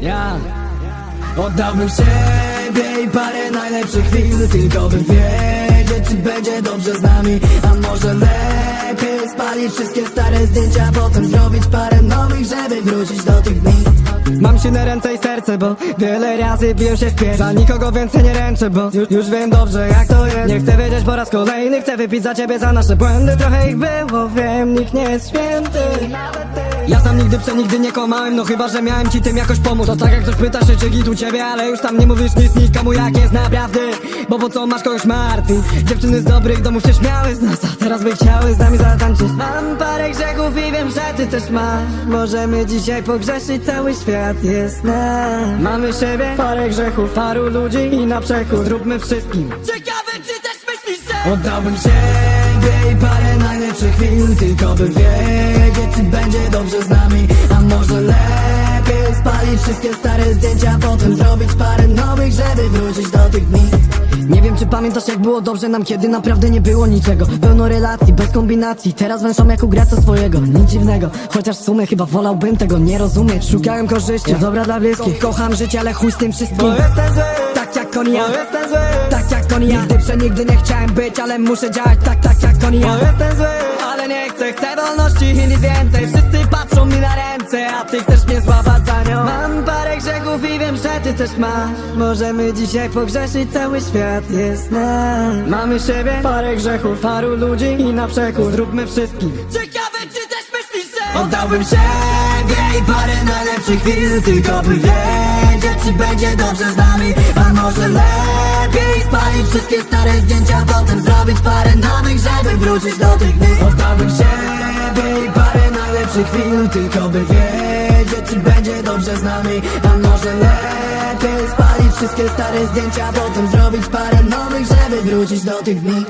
Ja Oddałbym siebie i parę najlepszych chwil Tylko by wiedzieć, czy będzie dobrze z nami. A może lepiej spalić wszystkie stare zdjęcia Potem zrobić parę nowych żeby wrócić do tych dni. Mam silne ręce i serce, bo wiele razy biłem się w pierś Za nikogo więcej nie ręczę, bo już, już wiem dobrze jak to jest. Nie chcę wiedzieć po raz kolejny, chcę wypić za ciebie za nasze błędy. Trochę ich było, wiem, nikt nie jest święty. Ja sam nigdy przenigdy nie kłamałem, no chyba, że miałem ci tym jakoś pomóc. To tak jak ktoś pyta się, czy git u ciebie, ale już tam nie mówisz nic nikomu jak jest naprawdę. Bo po co masz kogoś martwi? Dziewczyny z dobrych domów się śmiały z nas, a teraz by chciały z nami zatańczyć Mam parę grzechów i wiem, że ty też masz Możemy dzisiaj pogrzeszyć, cały świat jest nasz. Mamy siebie, parę grzechów, paru ludzi i na przekór. Zróbmy wszystkim. Ciekawe czy też myślisz, że Oddałbym siebie i parę najlepszych chwil Tylko by wiedzieć, czy będzie dobrze z nami. A może lepiej spalić wszystkie stare zdjęcia Potem zrobić parę nowych, żeby wrócić pamiętasz jak było dobrze nam kiedy naprawdę nie było niczego? Pełno relacji, bez kombinacji Teraz węszą jak u graca swojego. Nic dziwnego, chociaż w sumie chyba wolałbym tego nie rozumieć. Szukałem korzyści, dobra dla bliskich. Kocham życie, ale chuj z tym wszystkim. Tak jak on ja. Tak jak on ja. Nigdy przenigdy nie chciałem być, ale muszę działać tak, tak jak on ja. Ale nie chcę, chcę wolności i nic więcej. Wszyscy patrzą mi na ręce, a ty chcesz mnie złapać za nią ty też masz. Możemy dzisiaj pogrzeszyć, cały świat jest nasz. Mamy siebie, parę grzechów, paru ludzi i na przekór. Zróbmy wszystkim Ciekawe czy też myślisz, że Oddałbym siebie i parę najlepszych chwil Tylko by wiedzieć, czy będzie dobrze z nami. A może lepiej spalić wszystkie stare zdjęcia Potem zrobić parę nowych, żeby wrócić do tych dni. Oddałbym siebie i parę najlepszych chwil Tylko by wiedzieć, czy będzie dobrze z nami. A może lepiej spalić wszystkie stare zdjęcia Potem zrobić parę nowych, żeby wrócić do tych dni